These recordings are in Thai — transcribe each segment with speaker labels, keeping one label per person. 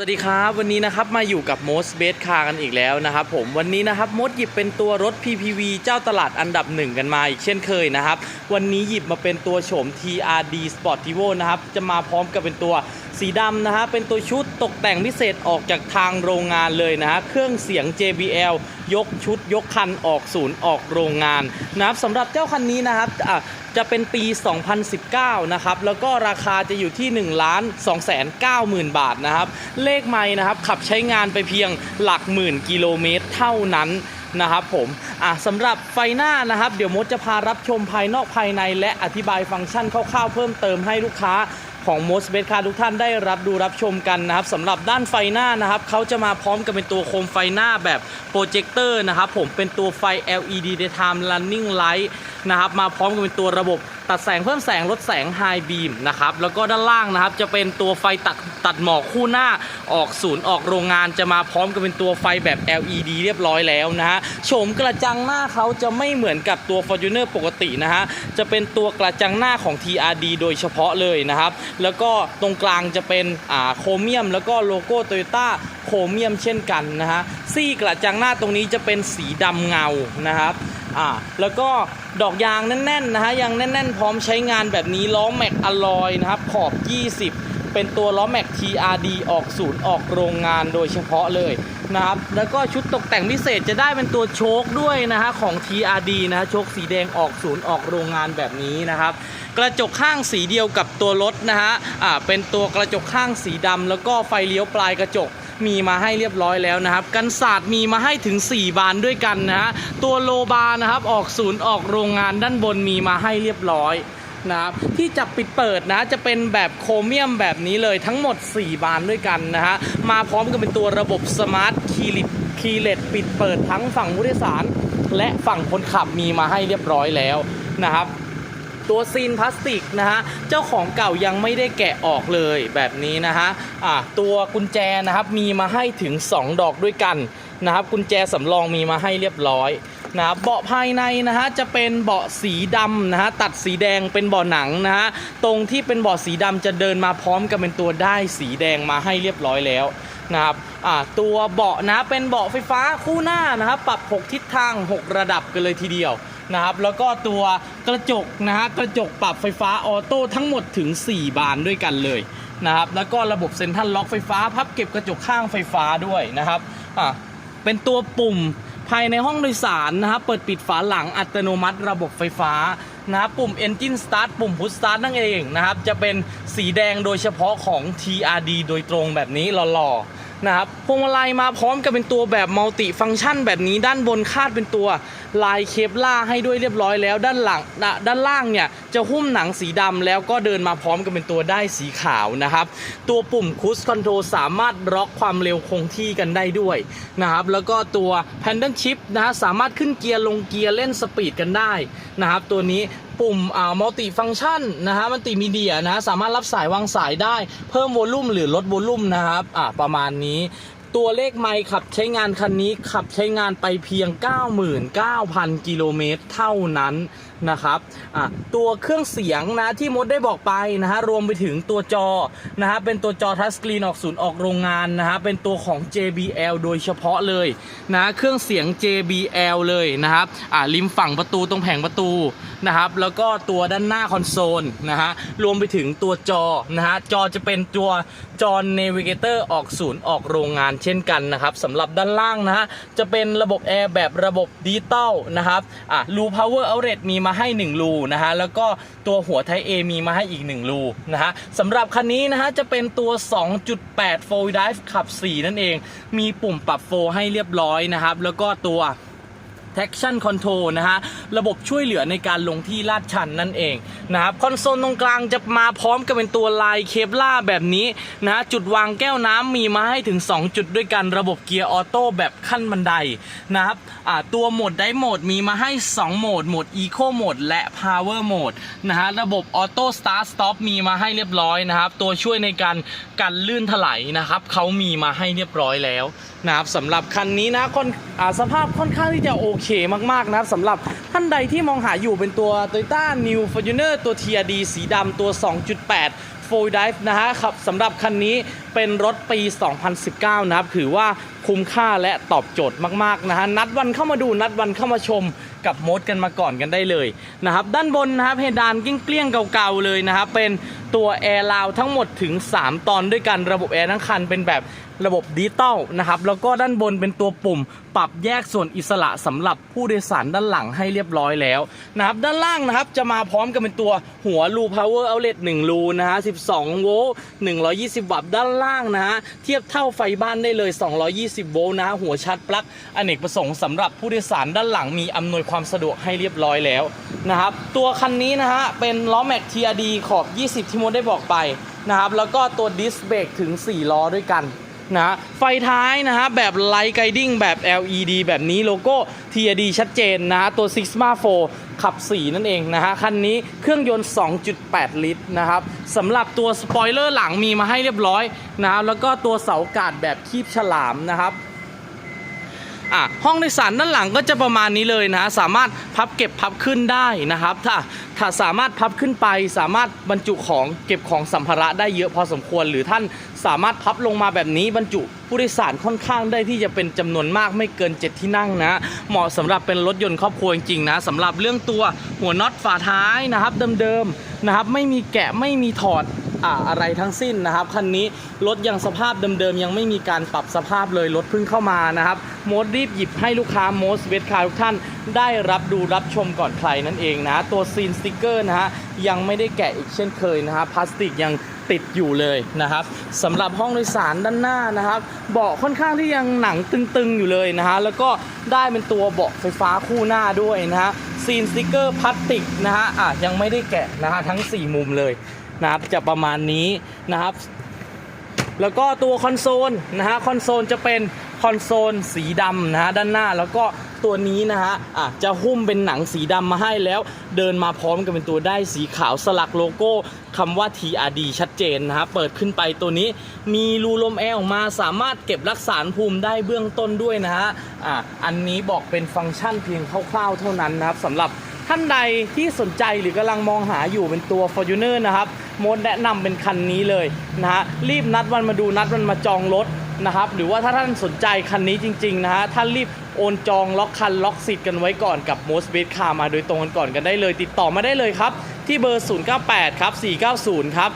Speaker 1: สวัสดีครับวันนี้นะครับมาอยู่กับ Most Best Car กันอีกแล้วนะครับผมวันนี้นะครับมดหยิบเป็นตัวรถ PPV เจ้าตลาดอันดับหนึ่งกันมาอีกเช่นเคยนะครับวันนี้หยิบมาเป็นตัวโฉม TRD Sportivo นะครับจะมาพร้อมกับเป็นตัวสีดำนะฮะเป็นตัวชุดตกแต่งพิเศษออกจากทางโรงงานเลยนะฮะเครื่องเสียง JBL ยกชุดยกคันออกศูนย์ออกโรงงานนะครับสำหรับเจ้าคันนี้นะครับอะจะเป็นปี 2019 นะครับ แล้วก็ราคาจะอยู่ที่ 1 ล้าน2แสน9หมื่นบาทนะครับ เลขไม่นะครับ ขับใช้งานไปเพียงหลักหมื่นกิโลเมตรเท่านั้นนะครับผมอะสำหรับไฟหน้านะครับ เดี๋ยวมดจะพารับชมภายนอกภายใน และอธิบายฟังก์ชันคร่าวๆเพิ่มเติมให้ลูกค้าของ m o s t b e t Car ทุกท่านได้รับดูรับชมกันนะครับสำหรับด้านไฟหน้านะครับเขาจะมาพร้อมกับเป็นตัวโคมไฟหน้าแบบโปรเจคเตอร์นะครับผมเป็นตัวไฟ LED Daytime Running Light นะครับมาพร้อมกับเป็นตัวระบบตัดแสงเพิ่มแสงลดแสง High Beam นะครับแล้วก็ด้านล่างนะครับจะเป็นตัวไฟตัดตัดหมอกคู่หน้าออกศูนย์ออกโรงงานจะมาพร้อมกับเป็นตัวไฟแบบ LED เรียบร้อยแล้วนะฮะโฉมกระจังหน้าเขาจะไม่เหมือนกับตัว Fortuner ปกตินะฮะจะเป็นตัวกระจังหน้าของ TRD โดยเฉพาะเลยนะครับแล้วก็ตรงกลางจะเป็นอ่าโครเมียม แล้วก็โลโก้โตโยต้าโครเมียมเช่นกันนะฮะซี่กระจังหน้าตรงนี้จะเป็นสีดำเงานะครับ อ่าแล้วก็ดอกยางแน่นๆนะฮะยังแน่น ๆ พร้อมใช้งานแบบนี้ล้อแม็กอลลอยนะครับขอบ 20เป็นตัวล้อแม็ก TRD ออกศูนย์ออกโรงงานโดยเฉพาะเลยนะครับ แล้วก็ชุดตกแต่งพิเศษจะได้เป็นตัวโชคด้วยนะฮะของ TRD นะฮะโชคสีแดงออกศูนย์ออกโรงงานแบบนี้นะครับ กระจกข้างสีเดียวกับตัวรถนะฮะ อ่า เป็นตัวกระจกข้างสีดำแล้วก็ไฟเลี้ยวปลายกระจก มีมาให้เรียบร้อยแล้วนะครับ กันศาสตร์มีมาให้ถึง 4 บานด้วยกันนะฮะตัวโลบานะครับออกศูนย์ออกโรงงานด้านบนมีมาให้เรียบร้อยนะครับที่จับปิดเปิดนะจะเป็นแบบโครเมียมแบบนี้เลยทั้งหมด 4 บานด้วยกันนะฮะมาพร้อมกับเป็นตัวระบบสมาร์ทคีย์คีเลตปิดเปิดทั้งฝั่งผู้โดยสาร และฝั่งคนขับมีมาให้เรียบร้อยแล้วนะครับ ตัวซีนพลาสติกนะฮะเจ้าของเก่ายังไม่ได้แกะออกเลยแบบนี้นะฮะอะตัวกุญแจนะครับมีมาให้ถึง 2 ดอกด้วยกันนะครับกุญแจสำรองมีมาให้เรียบร้อยนะครับเบาะภายในนะฮะจะเป็นเบาะสีดำนะฮะตัดสีแดงเป็นเบาะหนังนะฮะตรงที่เป็นเบาะสีดำจะเดินมาพร้อมกับเป็นตัวได้สีแดงมาให้เรียบร้อยแล้วนะครับอ่าตัวเบาะนะเป็นเบาะไฟฟ้าคู่หน้านะครับปรับ 6 ทิศทาง 6 ระดับกันเลยทีเดียว นะครับแล้วก็ตัวกระจกนะฮะกระจกปรับไฟฟ้าออโต้ทั้งหมดถึง 4 บานด้วยกันเลยนะครับแล้วก็ระบบเซ็นทรัลล็อกไฟฟ้าพับเก็บกระจกข้างไฟฟ้าด้วยนะครับอะเป็นตัวปุ่มภายในห้องโดยสารนะครับเปิดปิดฝาหลังอัตโนมัติระบบไฟฟ้านะครับปุ่ม Engine Start ปุ่ม Push Start นั่นเองนะครับ จะเป็นสีแดงโดยเฉพาะของ TRD โดยตรงแบบนี้หล่อๆ นะครับพวงมาลัยมาพร้อมกับเป็นตัวแบบมัลติฟัง c t ชันแบบนี้ด้านบนคาดเป็นตัวลายเคปล่าให้ด้วยเรียบร้อยแล้ว ด้านหลังด้านล่างเนี่ยจะหุ้มหนังสีดำแล้วก็เดินมาพร้อมกับเป็นตัวได้สีขาวนะครับ ตัวปุ่มคูสคอนโทรสามารถล็อกความเร็วคงที่กันได้ด้วยนะครับ แล้วก็ตัวแพนเดิลชิพนะฮะสามารถขึ้นเกียร์ลงเกียร์เล่นสปีดกันได้นะครับ ตัวนี้ ปุ่มอ่ามัลติฟังชันนะฮะมัลติมีเดียนะฮะสามารถรับสายวางสายได้ เพิ่มวอลลุ่มหรือลดวอลลุ่มนะครับอ่าประมาณนี้ตัวเลขไมค์ขับใช้งานคันนี้ขับใช้งานไปเพียง 99,000 กิโลเมตรเท่านั้น นะครับตัวเครื่องเสียงนะที่มดได้บอกไปนะฮะรวมไปถึงตัวจอนะฮะเป็นตัวจอทัชสกรีนออกศูนย์ออกโรงงานนะฮะเป็นตัวของ JBL โดยเฉพาะเลยนะเครื่องเสียง JBL เลยนะครับอ่าริมฝั่งประตูตรงแผงประตูนะครับแล้วก็ตัวด้านหน้าคอนโซลนะฮะรวมไปถึงตัวจอนะฮะจอจะเป็นตัวจอ Navigator ออกศูนย์ออกโรงงานเช่นกันนะครับสำหรับด้านล่างนะฮะจะเป็นระบบแอร์แบบระบบดิจิตอลนะครับอะรู power outlet มีมาาให้ 1 รูนะฮะแล้วก็ตัวหัวไท A มีมาให้อีก 1 รูนะฮะสำหรับคันนี้นะฮะจะเป็นตัว 2.8 4 drive ขับ 4 นั่นเอง มีปุ่มปรับโฟให้เรียบร้อยนะครับแล้วก็ตัว traction control นะฮะ ระบบช่วยเหลือในการลงที่ลาดชันนั่นเองนะครับ คอนโซลตรงกลางจะมาพร้อมกับเป็นตัวลายเคปล่าแบบนี้นะ จุดวางแก้วน้ำมีมาให้ถึง 2 จุดด้วยกัน ระบบเกียร์ออโต้แบบขั้นบันไดนะครับตัวโหมดไดโหมดมีมาให้ 2 โหมด โหมด Eco โหมดและ Power โหมดนะฮะ ระบบออโต้สตาร์ทสต็อปมีมาให้เรียบร้อยนะครับ ตัวช่วยในการกันลื่นถลายนะครับ เขามีมาให้เรียบร้อยแล้วนะครับสำหรับคันนี้นะค่อนอสภาพค่อนข้างที่จะโอเคมากๆนะครับสำหรับท่านใดที่มองหาอยู่เป็นตัว Toyota New Fortuner ตัว TRD สีดำตัว 2.8 Full Dive นะฮะครับสำหรับคันนี้เป็นรถปี 2019 นะครับ ถือว่าคุ้มค่าและตอบโจทย์มาก ๆ นะฮะ นัดวันเข้ามาดูนัดวันเข้ามาชมกับโมดกันมาก่อนกันได้เลยนะครับ ด้านบนนะครับเพดานเกลี้ยงๆเก่าๆเลยนะครับ เป็นตัวแอร์ลาวทั้งหมดถึง 3 ตอนด้วยกันระบบแอร์ทั้งคันเป็นแบบ ระบบดิจิตอลนะครับแล้วก็ด้านบนเป็นตัวปุ่ม ปรับแยกส่วนอิสระสำหรับผู้โดยสารด้านหลังให้เรียบร้อยแล้วนะครับด้านล่างนะครับจะมาพร้อมกับเป็นตัวหัวรู power outlet 1รูนะฮะ12 โวลต์120 วัตต์ด้านล่างนะฮะเทียบเท่าไฟบ้านได้เลย 220 โวลต์นะฮะหัวชาร์จปลั๊กอเนกประสงค์สำหรับผู้โดยสารด้านหลังมีอำนวยความสะดวกให้เรียบร้อยแล้วนะครับตัวคันนี้นะฮะเป็นล้อแม็ก TRD ขอบ 20 ที่โมได้บอกไปนะครับแล้วก็ตัวดิสเบรกถึง 4 ล้อด้วยกัน นะไฟท้ายนะฮะแบบไลท์ไกดิ้งแบบ LED แบบนี้โลโก้ TRD ชัดเจนนะฮะตัว Sigma 4 ขับ 4 นั่นเองนะฮะคันนี้เครื่องยนต์ 2.8 ลิตรนะครับสำหรับตัวสปอยเลอร์หลังมีมาให้เรียบร้อยนะครับแล้วก็ตัวเสากาดแบบคีบฉลามนะครับ อะห้องโดยสารด้านหลังก็จะประมาณนี้เลยนะสามารถพับเก็บพับขึ้นได้นะครับ ถ้าถ้าสามารถพับขึ้นไป สามารถบรรจุของเก็บของสัมภาระได้เยอะพอสมควร หรือท่านสามารถพับลงมาแบบนี้บรรจุผู้โดยสารค่อนข้างได้ที่จะเป็นจำนวนมากไม่เกิน 7 ที่นั่งนะ เหมาะสำหรับเป็นรถยนต์ครอบครัวจริงๆนะสำหรับเรื่องตัวหัวน็อตฝาท้ายนะครับเดิมๆนะครับไม่มีแกะไม่มีถอด อะไรทั้งสิ้นนะครับคันนี้รถยังสภาพเดิมๆยังไม่มีการปรับสภาพเลยรถเพิ่งเข้ามานะครับโมดรีบหยิบให้ลูกค้าโมสเวทคาทุกท่านได้รับดูรับชมก่อนใครนั่นเองนะตัวซีนสติกเกอร์นะฮะยังไม่ได้แกะอีกเช่นเคยนะฮะพลาสติกยังติดอยู่เลยนะครับสำหรับห้องโดยสารด้านหน้านะครับเบาะค่อนข้างที่ยังหนังตึงๆอยู่เลยนะฮะแล้วก็ได้เป็นตัวเบาะไฟฟ้าคู่หน้าด้วยนะฮะซีนสติกเกอร์พลาสติกนะฮะอะยังไม่ได้แกะนะฮะทั้ง 4 มุมเลย นะครับจะประมาณนี้นะครับ แล้วก็ตัวคอนโซลนะฮะคอนโซลจะเป็นคอนโซลสีดำนะฮะด้านหน้าแล้วก็ตัวนี้นะฮะอะจะหุ้มเป็นหนังสีดำมาให้แล้วเดินมาพร้อมกับเป็นตัวได้สีขาวสลักโลโก้คำว่า TRD ชัดเจนนะฮะเปิดขึ้นไปตัวนี้มีรูลมแอร์ออกมาสามารถเก็บรักษาภูมิได้เบื้องต้นด้วยนะฮะอะอันนี้บอกเป็นฟังก์ชันเพียงคร่าวๆเท่านั้นนะครับสำหรับท่านใดที่สนใจหรือกำลังมองหาอยู่เป็นตัว Fortuner นะครับ โมดแนะนำเป็นคันนี้เลยนะฮะรีบนัดวันมาดูนัดวันมาจองรถนะครับหรือว่าถ้าท่านสนใจคันนี้จริงๆนะฮะท่านรีบโอนจองล็อกคันล็อกสิทธิ์กันไว้ก่อนกับ m o s t b e t Car มาโดยตรงกันก่อนกันได้เลย ติดต่อมาได้เลยครับ ที่เบอร์ 098 ครับ 490 ครับ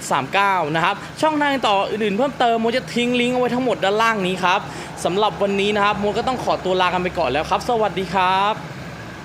Speaker 1: 2739 นะครับ ช่องทางต่ออื่นเพิ่มเติมโมจะทิ้งลิงก์เอาไว้ทั้งหมดด้านล่างนี้ครับสำหรับวันนี้นะครับโมก็ต้องขอตัวลากันไปก่อนแล้วครับ สวัสดีครับ